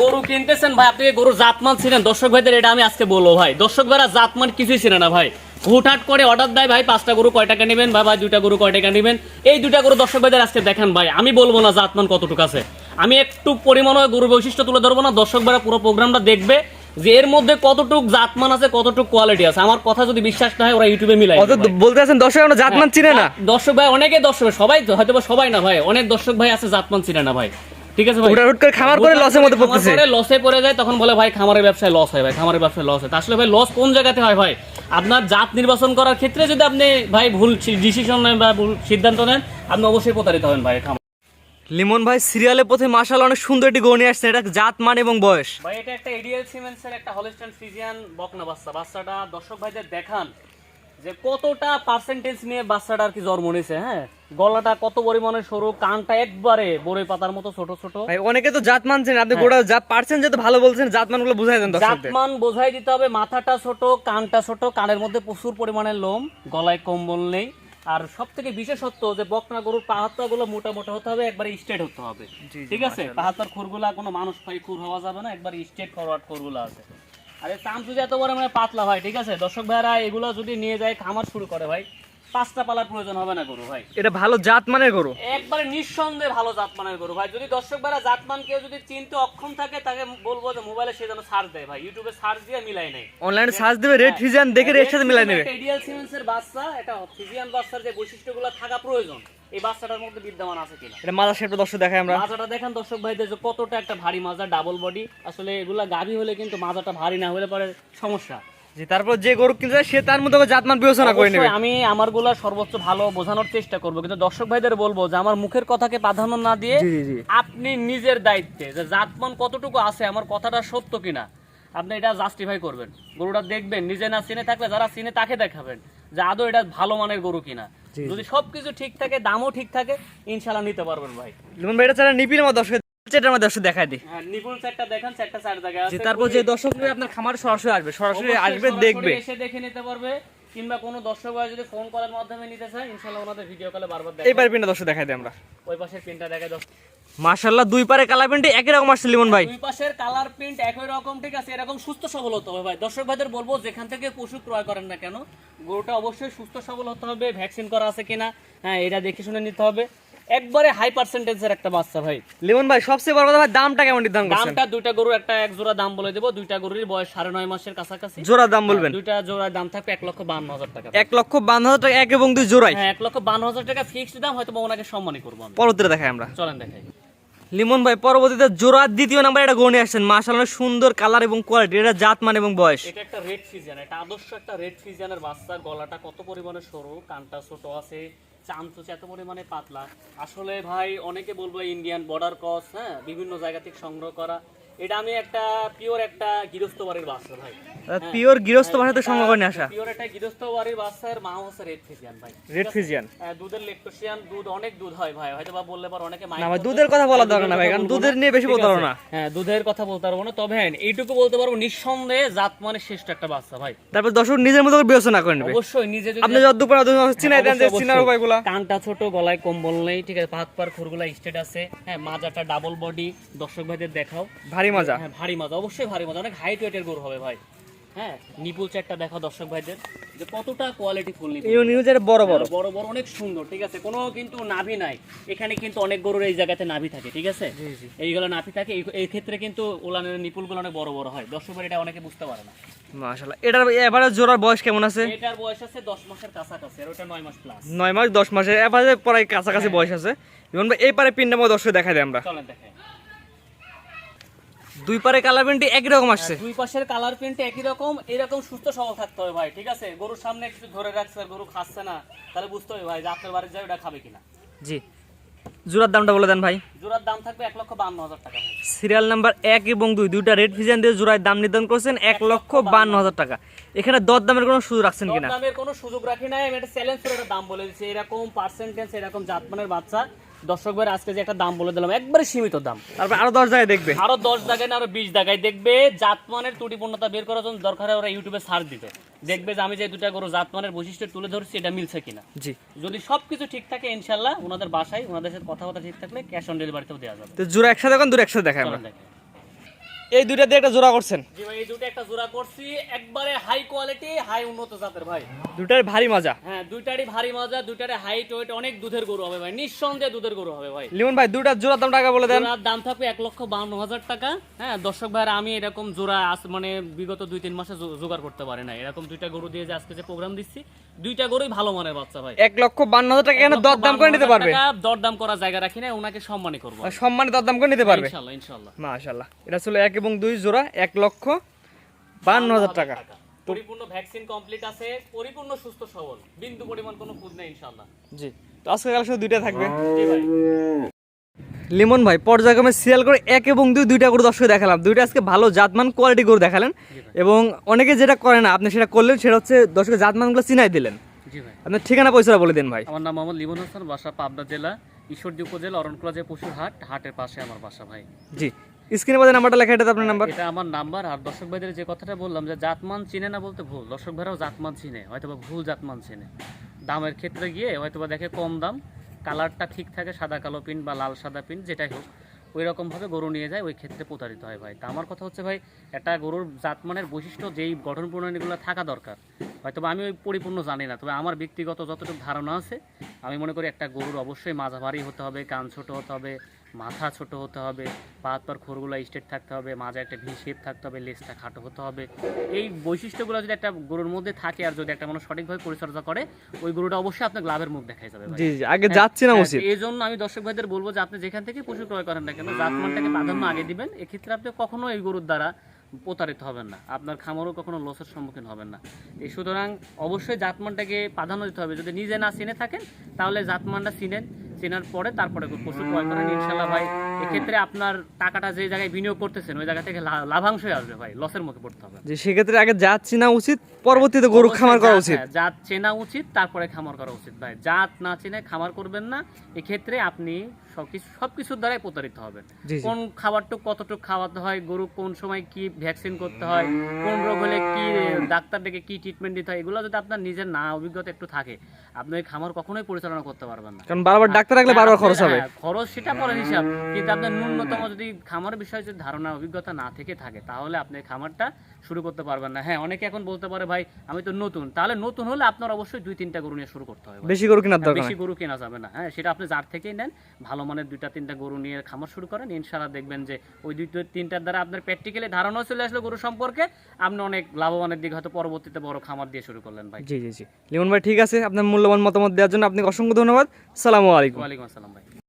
গরু কিনতেছেন ভাই আপনি গরু জাতমান ছিলেন দর্শক ভাইদের এটা আমি আজকে বলব ভাই। দর্শক ভাইরা জাতমান কিছুই ছিল না ভাই। হুটহাট করে অর্ডার দেয় ভাই পাঁচটা গরু কয় টাকা নেবেন ভাই ভাই দুইটা গরু কয় টাকা নেবেন? এই দুইটা গরু দর্শক ভাইদের আজকে দেখেন ভাই আমি বলব না জাতমান কতটুকু আছে। আমি একটু পরিমাণ গরু বৈশিষ্ট্য তুলে ধরবো না দর্শক ভাইরা পুরো প্রোগ্রামটা দেখবে যে এর মধ্যে কতটুক জাতমান আছে কতটুক কোয়ালিটি আছে। আমার কথা যদি বিশ্বাস না হয় ওরা ইউটিউবে মিলাই বলতে আছেন দর্শক আমরা জাতমান চিনে না। দর্শক ভাই অনেকে দর্শক সবাই হয়তো সবাই না ভাই অনেক দর্শক ভাই আছে জাতমান চিনে না ভাই। ঠিক আছে ভাই। হুট করে খামার করে লসের মধ্যে পড়তেছে। লসে পড়ে যায় তখন বলে ভাই খামারের ব্যবসায় লস হয় ভাই খামারের ব্যবসায় লস হয়। আসলে ভাই লস কোন জায়গাতে হয় ভাই? আপনার জাত নির্বাচন করার ক্ষেত্রে যদি আপনি ভাই ভুল ডিসিশন নেন বা ভুল সিদ্ধান্ত নেন আপনি অবশ্যই প্রতারিত হবেন ভাই খামার। লিমন ভাই সিরিয়ালে প্রথমে মাশাল অনেক সুন্দর একটি গরু নিয়ে আসছেন। এটা জাত মান এবং বয়স। ভাই এটা একটা এডিএল সিমেন্টসের একটা হলিস্টান ফ্রিজিয়ান বকনা বাচ্চা। বাচ্চাটা দর্শক ভাইদের দেখান যে কতটা পার্সেন্টেজ নিয়ে বাচ্চাটা আর কি জন্ম নিয়েছে হ্যাঁ? গলাটা কত পরিমাণে সরু কানটা একবারে বড়ই পাতার মতো ছোট ছোট। ভাই অনেকে তো জাত মানছেন আপনি গোটা জাত পারছেন যেহেতু ভালো বলছেন জাত মানগুলো বুঝাই দেন দর্শকদের। জাতমান বোঝাই দিতে হবে মাথাটা ছোট কানটা ছোট কানের মধ্যে প্রচুর পরিমাণে লোম গলায় কম্বল নেই। আর সব থেকে বিশেষত্ব যে বকনা গরুর পাহাত্তা গুলো মোটা মোটা হতে হবে একবার স্ট্রেট হতে হবে। ঠিক আছে? পাহাত্তার খুরগুলা কোনো মানুষ খাই খুর হওয়া যাবে না একবার স্ট্রেট ফরওয়ার্ড খুরগুলো আছে। আরে চামচু যে এত বড় মানে পাতলা হয় ঠিক আছে? দর্শক ভাইরা এগুলো যদি নিয়ে যায় খামার শুরু করে ভাই। পাঁচটা পালার প্রয়োজন হবে না গরু ভাই। এটা ভালো জাত মানের গরু? একবারে নিঃসন্দেহে ভালো জাতমানের গরু ভাই। যদি দর্শক ভাইরা জাতমান কেউ যদি চিনতে অক্ষম থাকে তাকে বলব যে মোবাইলে সে যেন সার্চ দেয় ভাই। ইউটিউবে সার্চ দিয়ে মিলাই নেই অনলাইনে সার্চ দেবে রেড ফিজিয়ান দেখে এর সাথে মিলাই নেবে। এডিয়াল সিমেন্সের বাচ্চা এটা ফিজিয়ান বাচ্চার যে বৈশিষ্ট্যগুলো থাকা প্রয়োজন এই বাচ্চাটার মধ্যে বিদ্যমান আছে কিনা। এটা মাদার শেপটা দর্শক দেখাই আমরা। মাজাটা দেখেন দর্শক ভাইদের যে কতটা একটা ভারী মাজা ডাবল বডি আসলে এগুলা গাভী হলে কিন্তু মাজাটা ভারী না হলে পরে সমস্যা। জি তারপর যে গরু সে তার মতো করে জাত মান বিবেচনা করে নেবে। আমি আমারগুলা সর্বোচ্চ ভালো বোঝানোর চেষ্টা করব কিন্তু দর্শক ভাইদের বলব যে আমার মুখের কথাকে প্রাধান্য না দিয়ে আপনি নিজের দায়িত্বে যে জাতমান কতটুকু আছে আমার কথাটা সত্য কিনা আপনি এটা জাস্টিফাই করবেন। গরুটা দেখবেন নিজে না চিনে থাকলে যারা চিনে তাকে দেখাবেন যে আদৌ এটা ভালো মানের গরু কিনা। যদি সবকিছু ঠিক থাকে দামও ঠিক থাকে ইনশাল্লাহ নিতে পারবেন ভাই। ভাই এটা ছাড়া নিপিল আমার দর্শক যেটার মধ্যে দর্শক দেখাই দিই। হ্যাঁ দেখেন চার আছে। তারপর যে দর্শক আপনার খামার সরাসরি আসবে সরাসরি আসবে দেখবে। এসে দেখে নিতে পারবে কিংবা কোনো দর্শক ভাই যদি ফোন কলের মাধ্যমে নিতে চায় ইনশাল্লাহ ওনাদের ভিডিও কলে বারবার দেখে এইবার পিনটা দর্শক দেখাই দিই আমরা। ওই পাশের পিনটা দেখে দশ মাশাল্লাহ দুই পারে কালা প্যান্টে একই রকম আসছে লিমন ভাই। দুই পাশের কালার প্রিন্ট একই রকম ঠিক আছে? এরকম সুস্থ সবল হতে হবে ভাই। দর্শক ভাইদের বলব যেখান থেকে পশু ক্রয় করেন না কেন গরুটা অবশ্যই সুস্থ সবল হতে হবে ভ্যাকসিন করা আছে কিনা হ্যাঁ এটা দেখে শুনে নিতে হবে। একবারে হাই পার্সেন্টেজের একটা বাচ্চা ভাই। লিমন ভাই সবচেয়ে বড় কথা ভাই দামটা কেমন নির্ধারণ করছেন? দামটা দুইটা গরুর একটা এক জোড়া দাম বলে দেবো দুইটা গরুর বয়স সাড়ে নয় মাসের কাছাকাছি। জোড়া দাম বলবেন? দুইটা জোড়ার দাম থাকবে এক লক্ষ বান্ন হাজার টাকা। এক লক্ষ বান্ন হাজার টাকা এক এবং দুই জোড়াই? হ্যাঁ এক লক্ষ বান্ন হাজার টাকা ফিক্সড দাম হয়তো ওনাকে সম্মানই করব আমি। পরবর্তীতে দেখাই আমরা। চলেন দেখাই। লিমন ভাই পরবর্তীতে জোড়া দ্বিতীয় নাম্বার এটা গনে আসছেন। মাশাল্লাহ সুন্দর কালার এবং কোয়ালিটি এটা জাত মান এবং বয়স। এটা একটা রেড ফিজিয়ান এটা আদর্শ একটা রেড ফিজিয়ানের বাচ্চা গলাটা কত পরিমাণে সরু কানটা ছোট আছে চামচুচ এত পরিমাণে পাতলা। আসলে ভাই, অনেকে বলব ইন্ডিয়ান বর্ডার ক্রস হ্যাঁ বিভিন্ন জায়গা থেকে সংগ্রহ করা। এটা আমি একটা পিওর একটা গৃহস্থ বাড়ির বাচ্চা ভাই। পিওর গৃহস্থ ভাষাতে সংগ্রহ করে আসা। পিওর একটা গৃহস্থ বাড়ির বাচ্চার মা হচ্ছে রেড ফিজিয়ান ভাই। রেড ফিজিয়ান হ্যাঁ, দুধের লেকটোসিয়ান দুধ অনেক দুধ হয় ভাই। হয়তো বা বললে পর অনেকে মাইন্ড না দুধের কথা বলার দরকার না ভাই কারণ দুধের নিয়ে বেশি বলতে পারব না। হ্যাঁ দুধের কথা বলতে পারব না। তবে হ্যাঁ এইটুকু বলতে পারব নিঃসন্দেহে জাত মানে শ্রেষ্ঠ একটা বাচ্চা ভাই। তারপর দর্শক নিজের মতো করে বিবেচনা করে নেবে। অবশ্যই নিজে যদি আপনি যত দুপুর চিনাই দেন যে চিনার অবশ্যই। কানটা ছোট গলায় কম্বল নেই ঠিক আছে হাত পার খুরগুলা স্টেট আছে। হ্যাঁ মাজাটা ডাবল বডি দর্শক ভাইদের দেখাও। ভারী মজা। হ্যাঁ ভারী মাজা। অবশ্যই ভারী মাজা। অনেক হাইট ওয়েটের গরু হবে ভাই। হ্যাঁ নিপুল চারটা দেখাও দর্শক ভাইদের। যে কতটা কোয়ালিটি ফুল নিপুল নিউজের বড় বড়। বড় বড় অনেক সুন্দর ঠিক আছে? কোনো কিন্তু নাভি নাই। এখানে কিন্তু অনেক গরুর এই জায়গাতে নাভি থাকে ঠিক আছে? এইগুলো নাভি থাকে। এই- ক্ষেত্রে কিন্তু উলানের নিপুলগুলো অনেক বড় বড় হয়। দর্শক ভাই এটা অনেকে বুঝতে পারে না। মাশাল্লাহ এটার এবারে জোড়ার বয়স কেমন আছে? এটার বয়স আছে দশ মাসের কাছাকাছি আর ওটা নয় মাস প্লাস নয় মাস দশ মাসের এবারে প্রায় কাছাকাছি বয়স আছে। ভাই এই পারে পিনটা মধ্যে দর্শক দেখা দেয় আমরা। চলেন দেখে দুই পারে কালার প্যান্টটি একই রকম আসছে। দুই পাশের কালার প্রিন্ট একই রকম এরকম সুস্থ সবল থাকতে হবে ভাই ঠিক আছে? গরুর সামনে কিছু ধরে রাখছে গরু খাচ্ছে না তাহলে বুঝতে হবে ভাই যে আপনার বাড়ির যায় ওটা খাবে কিনা। জি। জোড়ার দামটা বলে দেন ভাই। জোড়ার দাম থাকবে এক লক্ষ বান্ন হাজার টাকা সিরিয়াল নাম্বার এক এবং দুই দুইটা রেড ফিজিয়ান দিয়ে জোড়ায় দাম নির্ধারণ করছেন এক লক্ষ বান্ন হাজার টাকা। এখানে দর দামের কোনো সুযোগ রাখছেন কিনা? দামের কোনো সুযোগ রাখি নাই আমি একটা চ্যালেঞ্জ করে দাম বলে দিচ্ছি এরকম পার্সেন্টেজ এরকম জাতমানের বাচ্চা দর্শক ভাই আজকে যে একটা দাম বলে দিলাম একবারে সীমিত দাম। তারপর আরও দশ জায়গায় দেখবে। আরও দশ জায়গায় না আরও বিশ জায়গায় দেখবে। জাতমানের ত্রুটিপূর্ণতা বের করার জন্য দরকার হয় ওরা ইউটিউবে সার্চ দিবে। দেখবে যে আমি যে দুটা গরু জাতমানের বৈশিষ্ট্য তুলে ধরছি এটা মিলছে কিনা। জি। যদি সবকিছু ঠিক থাকে ইনশাল্লাহ ওনাদের বাসায় ওনাদের সাথে কথাবার্তা ঠিক থাকলে ক্যাশ অন ডেলিভারিতেও দেওয়া যাবে। তো জোড়া একসাথে দেখুন দূরে একসাথে দেখায় আমরা। এই দুইটা দিয়ে একটা জোড়া করছেন? জি ভাই এই দুটো একটা জোড়া করছি। একবারে হাই কোয়ালিটি হাই উন্নত জাতের ভাই। দুটার ভারী মজা? হ্যাঁ দুইটারই ভারী মজা দুইটারে হাইট ওয়েট অনেক দুধের গরু হবে ভাই। নিঃসন্দেহে দুধের গরু হবে ভাই। লিমন ভাই দুটার জোড়া দাম টাকা বলে দেন। জোড়ার দাম থাকবে এক লক্ষ বাউন্ন হাজার টাকা। হ্যাঁ দর্শক ভাইরা আমি এরকম জোড়া আস- মানে বিগত দুই তিন মাসে জোগাড় করতে পারি না এরকম দুইটা গরু দিয়ে যে আজকে যে প্রোগ্রাম দিচ্ছি দুইটা গরুই ভালো মানের বাচ্চা ভাই। এক লক্ষ বান্ন হাজার টাকা এখানে দর দাম করে নিতে পারবে? দরদাম করা জায়গা রাখি না ওনাকে সম্মানই করব। সম্মানে দর দাম করে নিতে পারবে? ইনশাল্লাহ ইনশাল্লাহ। মাশাল্লাহ এটা ছিল এক এবং দুই জোড়া এক লক্ষ বান্ন হাজার টাকা। পরিপূর্ণ ভ্যাকসিন কমপ্লিট আছে পরিপূর্ণ সুস্থ সবল। বিন্দু পরিমাণ কোনো খুঁজ নেই ইনশাল্লাহ জি তো আজকে কালেকশন দুইটা থাকবে। জি ভাই। লিমন ভাই পর্যায়ক্রমে সিরিয়াল করে এক এবং দুই দুইটা করে দর্শক দেখালাম। দুইটা আজকে ভালো জাতমান কোয়ালিটি করে দেখালেন। এবং অনেকে যেটা করে না আপনি সেটা করলেন সেটা হচ্ছে দর্শকের জাতমানগুলো চিনাই দিলেন। আপনার ঠিকানা পয়সা বলে দিন ভাই। আমার নাম মোহাম্মদ লিমন হাসান বাসা পাবনা জেলা ঈশ্বরদী উপজেলা অরণকুলা যে পশুর হাট হাটের পাশে আমার বাসা ভাই। জি। স্ক্রিনে বাদে নাম্বারটা লেখা এটা আপনার নাম্বার। এটা আমার নাম্বার, আর দর্শক ভাইদের যে কথাটা বললাম যে জাতমান চিনে না বলতে ভুল। দর্শক ভাইরাও জাতমান চিনে হয়তো ভুল জাতমান চিনে। দামের ক্ষেত্রে গিয়ে হয়তো দেখে কম দাম, কালারটা ঠিক থাকে সাদা কালো পিন বা লাল সাদা পিন যেটাই হোক ওই রকমভাবে গরু নিয়ে যায়, ওই ক্ষেত্রে প্রতারিত হয় ভাই। তা আমার কথা হচ্ছে ভাই, একটা গরুর জাতমানের বৈশিষ্ট্য যেই গঠন প্রণালীগুলো থাকা দরকার হয়তো আমি ওই পরিপূর্ণ জানি না তবে আমার ব্যক্তিগত যতটুকু ধারণা আছে আমি মনে করি একটা গরুর অবশ্যই মাজা ভারী হতে হবে কান ছোট হতে হবে মাথা ছোট হতে হবে পা হাত খোরগুলো স্ট্রেট থাকতে হবে মাঝে একটা ভি শেপ থাকতে হবে লেজটা খাটো হতে হবে। এই বৈশিষ্ট্যগুলো যদি একটা গরুর মধ্যে থাকে আর যদি একটা মানুষ সঠিকভাবে পরিচর্যা করে ওই গরুটা অবশ্যই আপনার লাভের মুখ দেখাই যাবে জি জি আগে যাচ্ছি না হ্যাঁ, উচিত। এই জন্য আমি দর্শক ভাইদের বলব যে আপনি যেখান থেকে পশু ক্রয় করেন না কেন জাতমানটাকে প্রাধান্য আগে দিবেন। এক্ষেত্রে আপনি কখনো এই গরুর দ্বারা প্রতারিত হবেন না। আপনার খামারও কখনো লসের সম্মুখীন হবেন না। এই সুতরাং অবশ্যই জাতমানটাকে প্রাধান্য দিতে হবে। যদি নিজে না চিনে থাকেন তাহলে জাতমানটা চিনেন। চেনার পরে তারপরে পশু ক্রয় করেন ইনশাল্লাহ ভাই। এক্ষেত্রে আপনার টাকাটা যে জায়গায় বিনিয়োগ করতেছেন ওই জায়গা থেকে লাভাংশই আসবে ভাই। লসের মুখে পড়তে হবে। যে সেক্ষেত্রে আগে জাত চেনা উচিত পরবর্তীতে গরু খামার করা উচিত। জাত চেনা উচিত তারপরে খামার করা উচিত ভাই। জাত না চেনে খামার করবেন না। এক্ষেত্রে আপনি সবকিছু সবকিছুর দ্বারাই প্রতারিত হবেন জি। কোন খাবারটুক কতটুক খাওয়াতে হয় গরু কোন সময় কি ভ্যাকসিন করতে হয় কোন রোগ হলে কি ডাক্তার ডেকে কি ট্রিটমেন্ট দিতে হয় এগুলো যদি আপনার নিজের না অভিজ্ঞতা একটু থাকে আপনি ওই খামার কখনোই পরিচালনা করতে পারবেন না। কারণ বারবার ডাক্তার রাখলে বারবার খরচ হবে। হ্যাঁ, খরচ সেটা পরের হিসাব। কিন্তু আপনার ন্যূনতম যদি খামার বিষয়ে যদি ধারণা অভিজ্ঞতা না থেকে থাকে তাহলে আপনি খামারটা শুরু করতে পারবেন না। হ্যাঁ অনেকে এখন বলতে পারে ভাই আমি তো নতুন। তাহলে নতুন হলে আপনার অবশ্যই দুই তিনটা গরু নিয়ে শুরু করতে হবে। বেশি গরু কেনার হ্যাঁ, বেশি গরু কেনা যাবে না। হ্যাঁ সেটা আপনি যার থেকেই নেন ভালো মানের দুইটা তিনটা গরু নিয়ে খামার শুরু করেন। ইনশাআল্লাহ দেখবেন যে ওই দুই তিনটার দ্বারা আপনার প্র্যাকটিক্যালি ধারণাও চলে আসলো গরু সম্পর্কে। আপনি অনেক লাভবানের দিকে হয়তো পরবর্তীতে বড় খামার দিয়ে শুরু করলেন ভাই। জি জি জি। লিমন ভাই ঠিক আছে। আপনার মূল্যবান মতামত দেওয়ার জন্য আপনাকে অসংখ্য ধন্যবাদ। সালামু আলাইকুম। ওয়ালাইকুম আসসালাম ভাই।